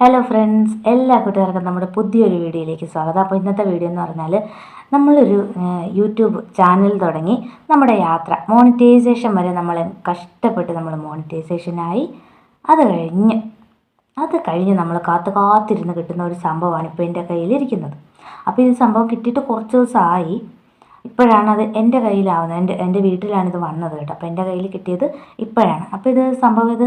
Hello friends എല്ലാ കൂട്ടുകാർക്കും നമ്മുടെ പുതിയൊരു വീഡിയോയിലേക്ക് സ്വാഗതം. അപ്പോൾ ഇന്നത്തെ വീഡിയോ എന്ന് പറഞ്ഞാൽ നമ്മളൊരു യൂട്യൂബ് ചാനൽ തുടങ്ങി നമ്മുടെ യാത്ര. മോണിറ്റൈസേഷൻ വരെ നമ്മൾ കഷ്ടപ്പെട്ട് നമ്മൾ മോണിറ്റൈസേഷനായി അത് കഴിഞ്ഞ് അത് കഴിഞ്ഞ് നമ്മൾ കാത്തു കാത്തിരുന്ന് കിട്ടുന്ന ഒരു സംഭവമാണ് ഇപ്പോൾ എന്റെ കയ്യിലിരിക്കുന്നത്. അപ്പോൾ ഈ സംഭവം കിട്ടിയിട്ട് കുറച്ച് ദിവസമായി. ഇപ്പോഴാണ് അത് എന്റെ കയ്യിലാവുന്നത്. എന്റെ എന്റെ വീട്ടിലാണ് ഇത് വന്നത് കേട്ടോ. അപ്പോൾ എന്റെ കയ്യിൽ കിട്ടിയത് ഇപ്പോഴാണ്. അപ്പോൾ ഇത് സംഭവം ഇത്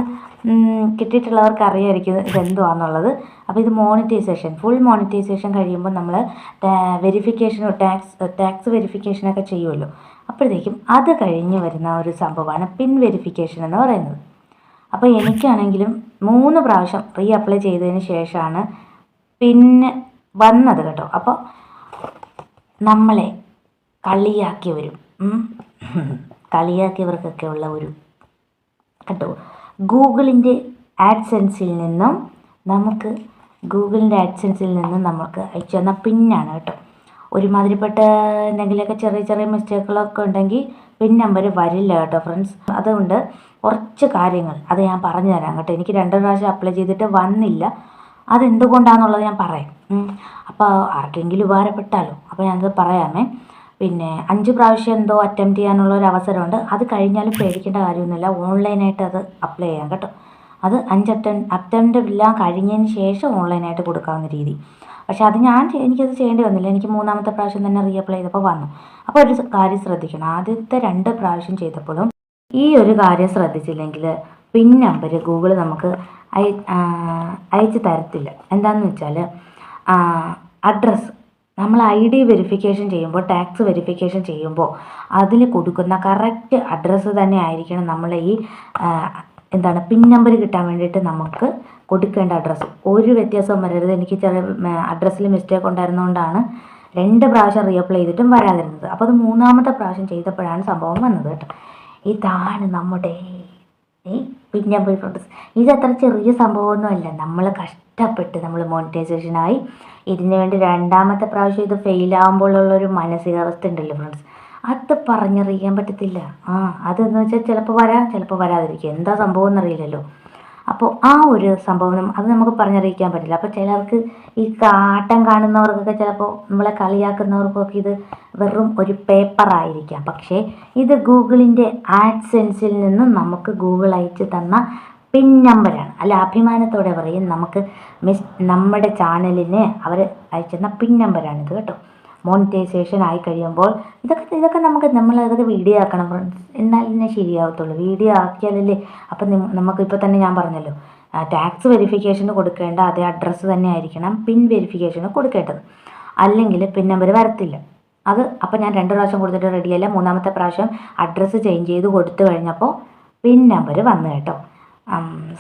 കിട്ടിയിട്ടുള്ളവർക്ക് അറിയാമായിരിക്കും ഇത് എന്തുവാന്നുള്ളത് അപ്പോൾ ഇത് മോണിറ്റൈസേഷൻ ഫുൾ മോണിറ്റൈസേഷൻ കഴിയുമ്പോൾ നമ്മൾ വെരിഫിക്കേഷനോ ടാക്സ് ടാക്സ് വെരിഫിക്കേഷനൊക്കെ ചെയ്യുമല്ലോ. അപ്പോഴത്തേക്കും അത് കഴിഞ്ഞ് വരുന്ന ഒരു സംഭവമാണ് പിൻ വെരിഫിക്കേഷൻ എന്ന് പറയുന്നത്. അപ്പോൾ എനിക്കാണെങ്കിലും മൂന്ന് പ്രാവശ്യം റീ അപ്ലൈ ചെയ്തതിന് ശേഷമാണ് പിന്നെ വന്നത് കേട്ടോ. അപ്പോൾ നമ്മളെ കളിയാക്കിയവരും ഉം, കളിയാക്കിയവർക്കൊക്കെ ഉള്ള ഒരു കേട്ടോ ഗൂഗിളിന്റെ ആഡ്സെൻസിൽ നിന്നും നമുക്ക് ഗൂഗിളിന്റെ ആഡ്സെൻസിൽ നിന്നും നമുക്ക് അയച്ചു തന്ന പിന്നാണ് കേട്ടോ. ഒരുമാതിരിപ്പെട്ട എന്തെങ്കിലുമൊക്കെ ചെറിയ ചെറിയ മിസ്റ്റേക്കുകളൊക്കെ ഉണ്ടെങ്കിൽ പിൻ നമ്പർ വരില്ല കേട്ടോ ഫ്രണ്ട്സ്. അതുകൊണ്ട് കുറച്ച് കാര്യങ്ങൾ അത് ഞാൻ പറഞ്ഞു തരാം കേട്ടോ. എനിക്ക് രണ്ട് പ്രാവശ്യം അപ്ലൈ ചെയ്തിട്ട് വന്നില്ല. അതെന്തുകൊണ്ടാണെന്നുള്ളത് ഞാൻ പറയാം. അപ്പോൾ ആർക്കെങ്കിലും ഉപകാരപ്പെട്ടാലോ? അപ്പോൾ ഞാനത് പറയാമേ. പിന്നെ അഞ്ച് പ്രാവശ്യം എന്തോ അറ്റംപ്റ്റ് ചെയ്യാനുള്ള ഒരു അവസരമുണ്ട്. അത് കഴിഞ്ഞാലും പേടിക്കേണ്ട കാര്യമൊന്നുമില്ല. ഓൺലൈനായിട്ട് അത് അപ്ലൈ ചെയ്യാം കേട്ടോ. അത് അഞ്ച് അറ്റം അറ്റംപ്റ്റ് എല്ലാം കഴിഞ്ഞതിന് ശേഷം ഓൺലൈനായിട്ട് കൊടുക്കാവുന്ന രീതി. പക്ഷെ അത് ഞാൻ എനിക്കത് ചെയ്യേണ്ടി വന്നില്ല. എനിക്ക് മൂന്നാമത്തെ പ്രാവശ്യം തന്നെ റീ അപ്ലൈ ചെയ്തപ്പോൾ വന്നു. അപ്പോൾ ഒരു കാര്യം ശ്രദ്ധിക്കണം. ആദ്യത്തെ രണ്ട് പ്രാവശ്യം ചെയ്തപ്പോഴും ഈ ഒരു കാര്യം ശ്രദ്ധിച്ചില്ലെങ്കിൽ പിൻ നമ്പർ ഗൂഗിൾ നമുക്ക് അയച്ചു തരത്തില്ല. എന്താണെന്ന് വെച്ചാൽ അഡ്രസ്സ് നമ്മൾ ഐ ഡി വെരിഫിക്കേഷൻ ചെയ്യുമ്പോൾ ടാക്സ് വെരിഫിക്കേഷൻ ചെയ്യുമ്പോൾ അതിൽ കൊടുക്കുന്ന കറക്റ്റ് അഡ്രസ്സ് തന്നെ ആയിരിക്കണം നമ്മൾ ഈ എന്താണ് പിൻ നമ്പർ കിട്ടാൻ വേണ്ടിയിട്ട് നമുക്ക് കൊടുക്കേണ്ട അഡ്രസ്സ് ഒരു വ്യത്യാസവും വരരുത്. എനിക്ക് ചില അഡ്രസ്സിൽ മിസ്റ്റേക്ക് ഉണ്ടായിരുന്നതുകൊണ്ടാണ് രണ്ട് പ്രാവശ്യം റീഅപ്ലൈ ചെയ്തിട്ടും വരാതിരുന്നത്. അപ്പോൾ അത് മൂന്നാമത്തെ പ്രാവശ്യം ചെയ്തപ്പോഴാണ് സംഭവം വന്നത് കേട്ടോ. ഇതാണ് നമ്മുടെ ഈ പിൻ നമ്പർ ഇതത്ര ചെറിയ സംഭവമൊന്നുമല്ല. നമ്മൾ കഷ്ടപ്പെട്ട് നമ്മൾ മോണിറ്റൈസേഷനായി ഇതിനു വേണ്ടി രണ്ടാമത്തെ പ്രാവശ്യം ഇത് ഫെയിൽ ആകുമ്പോഴുള്ളൊരു മാനസികാവസ്ഥ ഉണ്ടല്ലോ ഫ്രണ്ട്സ് അത് പറഞ്ഞറിയിക്കാൻ പറ്റത്തില്ല. ആ അതെന്ന് വെച്ചാൽ ചിലപ്പോൾ വരാം ചിലപ്പോൾ വരാതിരിക്കും. എന്താ സംഭവം എന്നറിയില്ലല്ലോ. അപ്പോൾ ആ ഒരു സംഭവം അത് നമുക്ക് പറഞ്ഞറിയിക്കാൻ പറ്റില്ല. അപ്പോൾ ചിലർക്ക് ഈ കാട്ടം കാണുന്നവർക്കൊക്കെ ചിലപ്പോൾ നമ്മളെ കളിയാക്കുന്നവർക്കൊക്കെ ഇത് വെറും ഒരു പേപ്പറായിരിക്കാം പക്ഷേ ഇത് ഗൂഗിളിന്റെ ആഡ്സെൻസിൽ നിന്ന് നമുക്ക് ഗൂഗിൾ അയച്ചു തന്ന പിൻ നമ്പരാണ് അല്ല അഭിമാനത്തോടെ പറയും നമുക്ക് മിസ് നമ്മുടെ ചാനലിന് അവർ അയച്ചുന്ന പിൻ നമ്പരാണിത് കേട്ടോ. മോണിറ്റൈസേഷൻ ആയി കഴിയുമ്പോൾ ഇതൊക്കെ ഇതൊക്കെ നമുക്ക് നമ്മൾ വീഡിയോ ആക്കണം. ഫ്രണ്ട്സ് എന്നാലേ ശരിയാവത്തുള്ളൂ. വീഡിയോ ആക്കിയാലല്ലേ? അപ്പം നമുക്ക് നമുക്കിപ്പോൾ തന്നെ ഞാൻ പറഞ്ഞല്ലോ ടാക്സ് വെരിഫിക്കേഷന് കൊടുക്കേണ്ട അതേ അഡ്രസ്സ് തന്നെ ആയിരിക്കണം പിൻ വെരിഫിക്കേഷന് കൊടുക്കേണ്ടത്. അല്ലെങ്കിൽ പിൻ നമ്പർ വരത്തില്ല. അത് അപ്പോൾ ഞാൻ രണ്ട് പ്രാവശ്യം കൊടുത്തിട്ട് റെഡിയല്ല മൂന്നാമത്തെ പ്രാവശ്യം അഡ്രസ്സ് ചേഞ്ച് ചെയ്ത് കൊടുത്തു കഴിഞ്ഞപ്പോൾ പിൻ നമ്പർ വന്നു കേട്ടോ.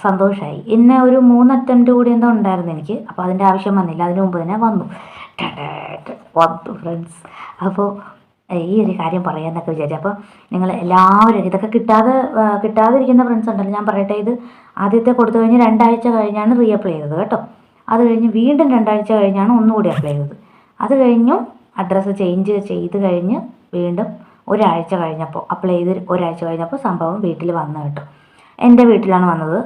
സന്തോഷമായി ഇന്നെ ഒരു മൂന്ന് അറ്റംപ്റ്റ് കൂടി എന്തോ ഉണ്ടായിരുന്നു എനിക്ക്. അപ്പോൾ അതിന്റെ ആവശ്യം വന്നില്ല. അതിന് മുമ്പ് തന്നെ വന്നു. വന്നു ഫ്രണ്ട്സ് അപ്പോൾ ഈ ഒരു കാര്യം പറയാമെന്നൊക്കെ വിചാരിച്ചു. അപ്പോൾ നിങ്ങൾ എല്ലാവരും ഇതൊക്കെ കിട്ടാതെ കിട്ടാതിരിക്കുന്ന ഫ്രണ്ട്സ് ഉണ്ടല്ലോ. ഞാൻ പറയട്ടെ ഇത് ആദ്യത്തെ കൊടുത്തു കഴിഞ്ഞ് രണ്ടാഴ്ച കഴിഞ്ഞാണ് റീ അപ്ലൈ ചെയ്തത് കേട്ടോ. അത് കഴിഞ്ഞ് വീണ്ടും രണ്ടാഴ്ച കഴിഞ്ഞാണ് ഒന്നുകൂടി അപ്ലൈ ചെയ്തത്. അത് കഴിഞ്ഞു അഡ്രസ്സ് ചേഞ്ച് ചെയ്ത് കഴിഞ്ഞ് വീണ്ടും ഒരാഴ്ച കഴിഞ്ഞപ്പോൾ അപ്ലൈ ചെയ്ത് ഒരാഴ്ച കഴിഞ്ഞപ്പോൾ സംഭവം വീട്ടിൽ വന്നു കേട്ടോ. എന്റെ വീട്ടിലാണ് വന്നത്.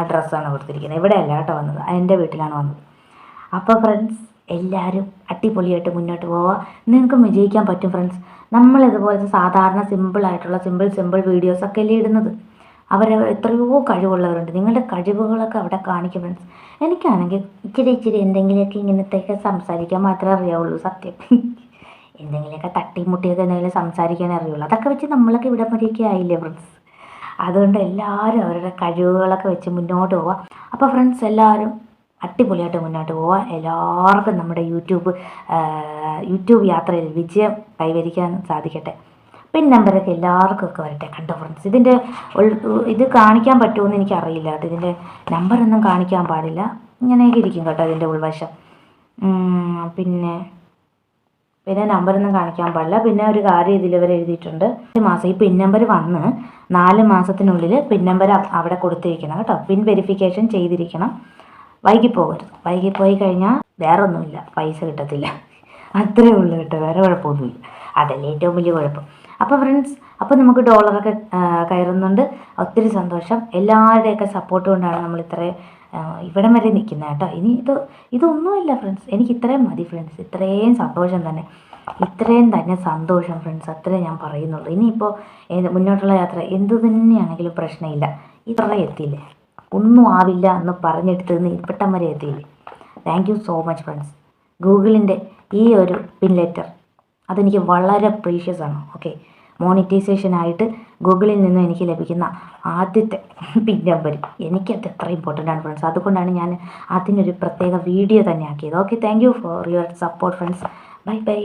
അഡ്രസ്സാണ് കൊടുത്തിരിക്കുന്നത്. ഇവിടെയല്ല കേട്ടോ വന്നത്. എന്റെ വീട്ടിലാണ് വന്നത്. അപ്പോൾ ഫ്രണ്ട്സ് എല്ലാവരും അടിപൊളിയായിട്ട് മുന്നോട്ട് പോവുക. നിങ്ങൾക്കും വിജയിക്കാൻ പറ്റും ഫ്രണ്ട്സ് നമ്മൾ ഇതുപോലത്തെ സാധാരണ സിമ്പിളായിട്ടുള്ള സിമ്പിൾ സിമ്പിൾ വീഡിയോസൊക്കെ അല്ലേ ഇടുന്നത്? അവർ എത്രയോ കഴിവുള്ളവരുണ്ട്. നിങ്ങളുടെ കഴിവുകളൊക്കെ അവിടെ കാണിക്കും ഫ്രണ്ട്സ് എനിക്കാണെങ്കിൽ ഇച്ചിരി ഇച്ചിരി എന്തെങ്കിലുമൊക്കെ ഇങ്ങനത്തെയൊക്കെ സംസാരിക്കാൻ മാത്രമേ അറിയാവുള്ളൂ സത്യം. എന്തെങ്കിലുമൊക്കെ തട്ടിമുട്ടിയൊക്കെ എന്തെങ്കിലും സംസാരിക്കാനേ അറിയുള്ളൂ. അതൊക്കെ വെച്ച് നമ്മളൊക്കെ ഇവിടെ മതിയൊക്കെ ആയില്ലേ ഫ്രണ്ട്സ് അതുകൊണ്ട് എല്ലാവരും അവരുടെ കഴിവുകളൊക്കെ വെച്ച് മുന്നോട്ട് പോവുക അപ്പോൾ ഫ്രണ്ട്സ് എല്ലാവരും അടിപൊളിയായിട്ട് മുന്നോട്ട് പോവുക എല്ലാവർക്കും നമ്മുടെ യൂട്യൂബ് യൂട്യൂബ് യാത്രയിൽ വിജയം കൈവരിക്കാൻ സാധിക്കട്ടെ. പിൻ നമ്പറൊക്കെ എല്ലാവർക്കും ഒക്കെ വരട്ടെ. കണ്ടോ ഫ്രണ്ട്സ് ഇതിന്റെ ഇത് കാണിക്കാൻ പറ്റുമെന്ന് എനിക്കറിയില്ല. അത് ഇതിന്റെ നമ്പറൊന്നും കാണിക്കാൻ പാടില്ല. ഇങ്ങനെയൊക്കെ ഇരിക്കും കേട്ടോ ഇതിന്റെ ഉൾവശം. പിന്നെ പിന്നെ നമ്പറൊന്നും കാണിക്കാൻ പാടില്ല. പിന്നെ ഒരു കാര്യം ഇതിൽ ഇവർ എഴുതിയിട്ടുണ്ട്. മാസം ഈ പിൻ നമ്പർ വന്ന് നാല് മാസത്തിനുള്ളിൽ പിൻ നമ്പർ അവിടെ കൊടുത്തിരിക്കണം കേട്ടോ. പിൻ വെരിഫിക്കേഷൻ ചെയ്തിരിക്കണം. വൈകിപ്പോകരുത് വൈകിപ്പോയി വൈകി പോയി കഴിഞ്ഞാൽ വേറെ ഒന്നുമില്ല പൈസ കിട്ടത്തില്ല. അത്രയേ ഉള്ളൂ കേട്ടോ. വേറെ കുഴപ്പമൊന്നുമില്ല. അതല്ലേ ഏറ്റവും വലിയ കുഴപ്പം. അപ്പോൾ ഫ്രണ്ട്സ് അപ്പോൾ നമുക്ക് ഡോളറൊക്കെ കയറുന്നുണ്ട്. ഒത്തിരി സന്തോഷം. എല്ലാവരുടെയൊക്കെ സപ്പോർട്ട് കൊണ്ടാണ് നമ്മൾ ഇത്രയും ഇവിടം വരെ നിൽക്കുന്നത് കേട്ടോ. ഇനി ഇത് ഇതൊന്നുമില്ല ഫ്രണ്ട്സ് എനിക്ക് ഇത്രയും മതി ഫ്രണ്ട്സ് ഇത്രയും സന്തോഷം തന്നെ. ഇത്രയും തന്നെ സന്തോഷം ഫ്രണ്ട്സ് അത്രേ ഞാൻ പറയുന്നുള്ളൂ. ഇനിയിപ്പോൾ മുന്നോട്ടുള്ള യാത്ര എന്ത് തന്നെയാണെങ്കിലും പ്രശ്നമില്ല. ഇത്ര എത്തിയില്ലേ? ഒന്നും ആവില്ല എന്ന് പറഞ്ഞെടുത്ത് നിന്ന് ഇവിടം വരെ എത്തിയില്ലേ? Thank you so much friends ഗൂഗിളിന്റെ ഈ ഒരു പിൻ ലെറ്റർ അതെനിക്ക് വളരെ പ്രീഷ്യസ് ആണ്. ഓക്കെ മോണിറ്റൈസേഷൻ ആയിട്ട് ഗൂഗിളിൽ നിന്ന് എനിക്ക് ലഭിക്കുന്ന ആദ്യത്തെ പിൻ നമ്പർ. എനിക്കത് എത്ര ഇമ്പോർട്ടന്റ് ആണ് ഫ്രണ്ട്സ് അതുകൊണ്ടാണ് ഞാൻ അതിനൊരു പ്രത്യേക വീഡിയോ തന്നെ ആക്കിയത്. Okay thank you for your support friends bye bye